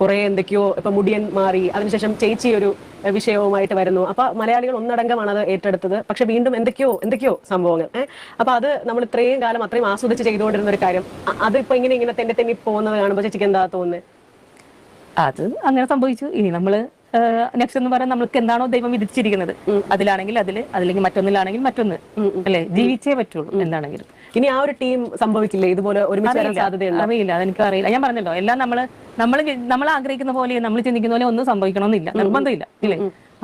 കുറെ എന്തൊക്കെയോ ഇപ്പൊ മുടിയൻ മാറി അതിനുശേഷം ചേച്ചി ഒരു വിഷയവുമായിട്ട് വരുന്നു. അപ്പൊ മലയാളികൾ ഒന്നടങ്കമാണ് അത് ഏറ്റെടുത്തത്. പക്ഷെ വീണ്ടും എന്തൊക്കെയോ എന്തൊക്കെയോ സംഭവങ്ങൾ. അപ്പൊ അത് നമ്മൾ ഇത്രയും കാലം അത്രയും ആസ്വദിച്ച് ചെയ്തുകൊണ്ടിരുന്ന ഒരു കാര്യം. അത് അതിപ്പോ ഇങ്ങനെ ഇങ്ങനെ തെന്നി തെന്നി പോകുന്നത് കാണുമ്പോൾ ചേച്ചിക്ക് എന്താ തോന്നുന്നത് അത് അങ്ങനെ സംഭവിച്ചു. ഇനി നമ്മൾ നെക്സ്റ്റ് എന്ന് പറയാൻ നമ്മൾക്ക് എന്താണോ ദൈവം വിധിച്ചിരിക്കുന്നത്. അതിലാണെങ്കിൽ അതിൽ അതില്ലെങ്കിൽ മറ്റൊന്നിലാണെങ്കിൽ മറ്റൊന്ന്. അല്ലെ? ജീവിച്ചേ പറ്റുള്ളൂ എന്താണെങ്കിലും. ഇനി ആ ഒരു ടീം സംഭവിക്കില്ലേ? ഇതുപോലെ അറിയില്ല. അതെനിക്ക് അറിയില്ല. ഞാൻ പറഞ്ഞല്ലോ എല്ലാം നമ്മൾ നമ്മൾ നമ്മൾ ആഗ്രഹിക്കുന്ന പോലെ നമ്മൾ ചിന്തിക്കുന്ന പോലെ ഒന്നും സംഭവിക്കണമെന്നില്ല. നിർബന്ധമില്ല. ഇല്ലേ?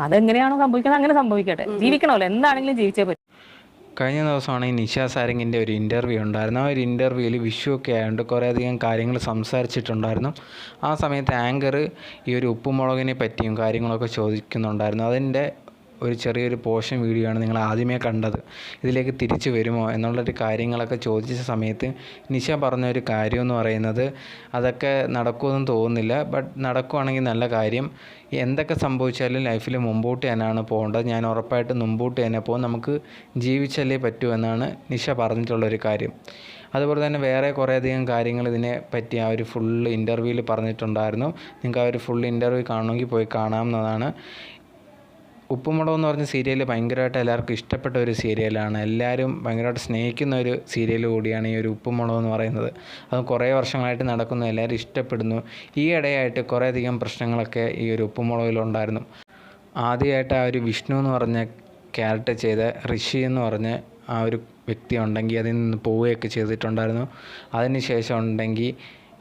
അതെങ്ങനെയാണോ സംഭവിക്കുന്നത് അങ്ങനെ സംഭവിക്കട്ടെ. ജീവിക്കണമല്ലോ. എന്താണെങ്കിലും ജീവിച്ചേ പറ്റും. കഴിഞ്ഞ ദിവസമാണ് ഈ നിഷ സാരംഗിന്റെ ഒരു ഇന്റർവ്യൂ ഉണ്ടായിരുന്നു ആ ഒരു ഇന്റർവ്യൂവിൽ വിഷു ഒക്കെ ആയതുകൊണ്ട് കുറേയധികം കാര്യങ്ങൾ സംസാരിച്ചിട്ടുണ്ടായിരുന്നു. ആ സമയത്ത് ആങ്കർ ഈ ഒരു ഉപ്പുമുളകിനെ പറ്റിയും കാര്യങ്ങളൊക്കെ ചോദിക്കുന്നുണ്ടായിരുന്നു. അതിന്റെ ഒരു ചെറിയൊരു പോഷൻ വീഡിയോ ആണ് നിങ്ങൾ ആദ്യമേ കണ്ടത്. ഇതിലേക്ക് തിരിച്ചു വരുമോ എന്നുള്ളൊരു കാര്യങ്ങളൊക്കെ ചോദിച്ച സമയത്ത് നിഷ പറഞ്ഞ ഒരു കാര്യം എന്ന് പറയുന്നത് അതൊക്കെ നടക്കുമെന്ന് തോന്നുന്നില്ല. ബട്ട് നടക്കുവാണെങ്കിൽ നല്ല കാര്യം. എന്തൊക്കെ സംഭവിച്ചാലും ലൈഫിൽ മുമ്പോട്ട് തന്നെയാണ് പോകേണ്ടത്. ഞാൻ ഉറപ്പായിട്ടും മുമ്പോട്ട് തന്നെ പോകും. നമുക്ക് ജീവിച്ചല്ലേ പറ്റൂ എന്നാണ് നിഷ പറഞ്ഞിട്ടുള്ളൊരു കാര്യം. അതുപോലെ തന്നെ വേറെ കുറേയധികം കാര്യങ്ങൾ ഇതിനെ പറ്റി ആ ഒരു ഫുൾ ഇന്റർവ്യൂവിൽ പറഞ്ഞിട്ടുണ്ടായിരുന്നു. നിങ്ങൾക്ക് ആ ഒരു ഫുൾ ഇന്റർവ്യൂ കാണണമെങ്കിൽ പോയി കാണാവുന്നതാണ്. ഉപ്പുമുളക് എന്ന് പറഞ്ഞ സീരിയൽ ഭയങ്കരമായിട്ട് എല്ലാവർക്കും ഇഷ്ടപ്പെട്ട ഒരു സീരിയലാണ്. എല്ലാവരും ഭയങ്കരമായിട്ട് സ്നേഹിക്കുന്ന ഒരു സീരിയൽ കൂടിയാണ് ഈ ഒരു ഉപ്പുമുളക് എന്ന് പറയുന്നത്. അത് കുറേ വർഷങ്ങളായിട്ട് നടക്കുന്നു എല്ലാവരും ഇഷ്ടപ്പെടുന്നു. ഈ ഇടയായിട്ട് കുറേയധികം പ്രശ്നങ്ങളൊക്കെ ഈ ഒരു ഉപ്പുമുളകിലുണ്ടായിരുന്നു. ആദ്യമായിട്ട് ആ ഒരു വിഷ്ണു എന്ന് പറഞ്ഞ ക്യാരക്ടർ ചെയ്ത ഋഷി എന്ന് പറഞ്ഞ ആ ഒരു വ്യക്തി ഉണ്ടെങ്കിൽ അതിൽ നിന്ന് പോവുകയൊക്കെ ചെയ്തിട്ടുണ്ടായിരുന്നു. അതിന് ശേഷം ഉണ്ടെങ്കിൽ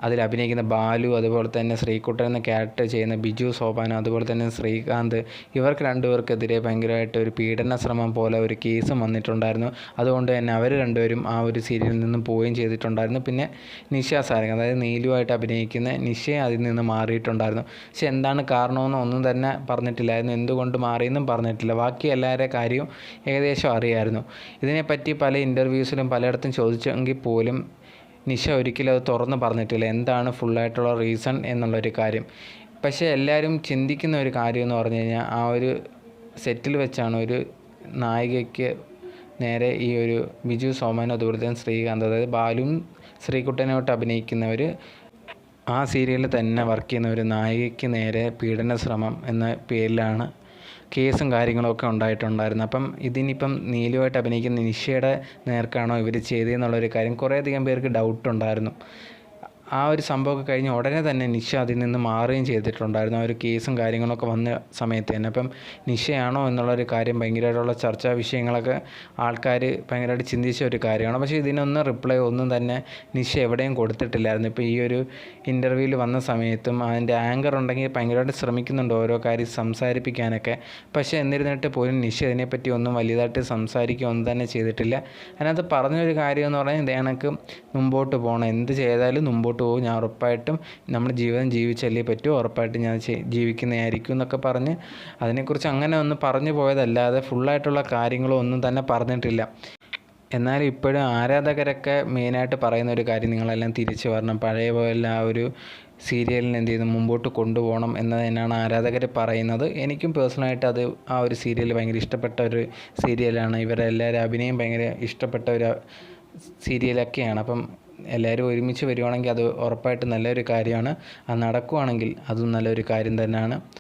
അതിൽ അഭിനയിക്കുന്ന ബാലു അതുപോലെ തന്നെ ശ്രീകുട്ടൻ എന്ന ക്യാരക്ടർ ചെയ്യുന്ന ബിജു സോപാന അതുപോലെ തന്നെ ശ്രീകാന്ത് ഇവർക്ക് രണ്ടുപേർക്കെതിരെ ഭയങ്കരമായിട്ട് ഒരു പീഡന ശ്രമം പോലെ ഒരു കേസും വന്നിട്ടുണ്ടായിരുന്നു. അതുകൊണ്ട് തന്നെ അവർ രണ്ടുപേരും ആ ഒരു സീരിയലിൽ നിന്നും പോവുകയും ചെയ്തിട്ടുണ്ടായിരുന്നു. പിന്നെ നിഷ സാരംഗ് അതായത് നീലുവായിട്ട് അഭിനയിക്കുന്ന നിഷയെ അതിൽ നിന്ന് മാറിയിട്ടുണ്ടായിരുന്നു. പക്ഷെ എന്താണ് കാരണമെന്ന് ഒന്നും തന്നെ പറഞ്ഞിട്ടില്ലായിരുന്നു. എന്തുകൊണ്ട് മാറിയെന്നും പറഞ്ഞിട്ടില്ല. ബാക്കി എല്ലാവരുടെ കാര്യവും ഏകദേശം അറിയായിരുന്നു. ഇതിനെപ്പറ്റി പല ഇന്റർവ്യൂസിലും പലയിടത്തും ചോദിച്ചെങ്കിൽ പോലും നിഷ ഒരിക്കലും അത് തുറന്ന് പറഞ്ഞിട്ടില്ല. എന്താണ് ഫുള്ളായിട്ടുള്ള റീസൺ എന്നുള്ളൊരു കാര്യം. പക്ഷേ എല്ലാവരും ചിന്തിക്കുന്ന ഒരു കാര്യം എന്ന് പറഞ്ഞു കഴിഞ്ഞാൽ ആ ഒരു സെറ്റിൽ വെച്ചാണ് ഒരു നായികയ്ക്ക് നേരെ ഈ ഒരു ബിജു സോമൻ അതുപോലെ തന്നെ ശ്രീകാന്ത് അതായത് ബാലും ശ്രീകുട്ടനോട്ട് അഭിനയിക്കുന്നവർ ആ സീരിയലിൽ തന്നെ വർക്ക് ചെയ്യുന്ന ഒരു നായികയ്ക്ക് നേരെ പീഡന ശ്രമം എന്ന പേരിലാണ് കേസും കാര്യങ്ങളൊക്കെ ഉണ്ടായിട്ടുണ്ടായിരുന്നു. അപ്പം ഇതിനിപ്പം നീലുവായിട്ട് അഭിനയിക്കുന്ന നിഷയുടെ നേർക്കാണോ ഇവർ ചെയ്തതെന്നുള്ളൊരു കാര്യം കുറേയധികം പേർക്ക് ഡൗട്ട് ഉണ്ടായിരുന്നു. ആ ഒരു സംഭവമൊക്കെ കഴിഞ്ഞ് ഉടനെ തന്നെ നിഷ അതിൽ നിന്ന് മാറുകയും ചെയ്തിട്ടുണ്ടായിരുന്നു. ആ ഒരു കേസും കാര്യങ്ങളൊക്കെ വന്ന സമയത്ത് തന്നെ. അപ്പം നിഷയാണോ എന്നുള്ളൊരു കാര്യം ഭയങ്കരമായിട്ടുള്ള ചർച്ചാ വിഷയങ്ങളൊക്കെ ആൾക്കാർ ഭയങ്കരമായിട്ട് ചിന്തിച്ച ഒരു കാര്യമാണ്. പക്ഷേ ഇതിനൊന്നും റിപ്ലൈ ഒന്നും തന്നെ നിഷ എവിടെയും കൊടുത്തിട്ടില്ലായിരുന്നു. ഇപ്പോൾ ഈ ഒരു ഇന്റർവ്യൂവിൽ വന്ന സമയത്തും അതിന്റെ ആങ്കർ ഉണ്ടെങ്കിൽ ഭയങ്കരമായിട്ട് ശ്രമിക്കുന്നുണ്ട് ഓരോ കാര്യം സംസാരിപ്പിക്കാനൊക്കെ. പക്ഷേ എന്നിരുന്നിട്ട് പോലും നിഷ ഇതിനെപ്പറ്റി ഒന്നും വലിയതായിട്ട് സംസാരിക്കുക ഒന്നും തന്നെ ചെയ്തിട്ടില്ല. അതിനകത്ത് പറഞ്ഞൊരു കാര്യം എന്ന് പറഞ്ഞാൽ ഇത് കണക്ക് മുമ്പോട്ട് പോകണം. എന്ത് ചെയ്താലും മുമ്പോട്ട് പോകും. ഞാൻ ഉറപ്പായിട്ടും നമ്മുടെ ജീവിതം ജീവിച്ചല്ലേ പറ്റൂ. ഉറപ്പായിട്ടും ഞാൻ ജീവിക്കുന്നതായിരിക്കും എന്നൊക്കെ പറഞ്ഞ് അതിനെക്കുറിച്ച് അങ്ങനെ ഒന്ന് പറഞ്ഞു പോയതല്ലാതെ ഫുള്ളായിട്ടുള്ള കാര്യങ്ങളോ ഒന്നും തന്നെ പറഞ്ഞിട്ടില്ല. എന്നാലും ഇപ്പോഴും ആരാധകരൊക്കെ മെയിനായിട്ട് പറയുന്ന ഒരു കാര്യം നിങ്ങളെല്ലാം തിരിച്ചു വരണം. പഴയ പോലെ ആ ഒരു സീരിയലിന് എന്ത് ചെയ്യുന്നു മുമ്പോട്ട് കൊണ്ടുപോകണം എന്ന് തന്നെയാണ് ആരാധകർ പറയുന്നത്. എനിക്കും പേഴ്സണലായിട്ട് അത് ആ ഒരു സീരിയൽ ഭയങ്കര ഇഷ്ടപ്പെട്ട ഒരു സീരിയലാണ്. ഇവരെല്ലാവരും അഭിനയം ഭയങ്കര ഇഷ്ടപ്പെട്ട ഒരു സീരിയലൊക്കെയാണ്. അപ്പം എല്ലാവരും ഒരുമിച്ച് വരുവാണെങ്കിൽ അത് ഉറപ്പായിട്ടും നല്ലൊരു കാര്യമാണ്. അത് നടക്കുവാണെങ്കിൽ അതും നല്ലൊരു കാര്യം തന്നെയാണ്.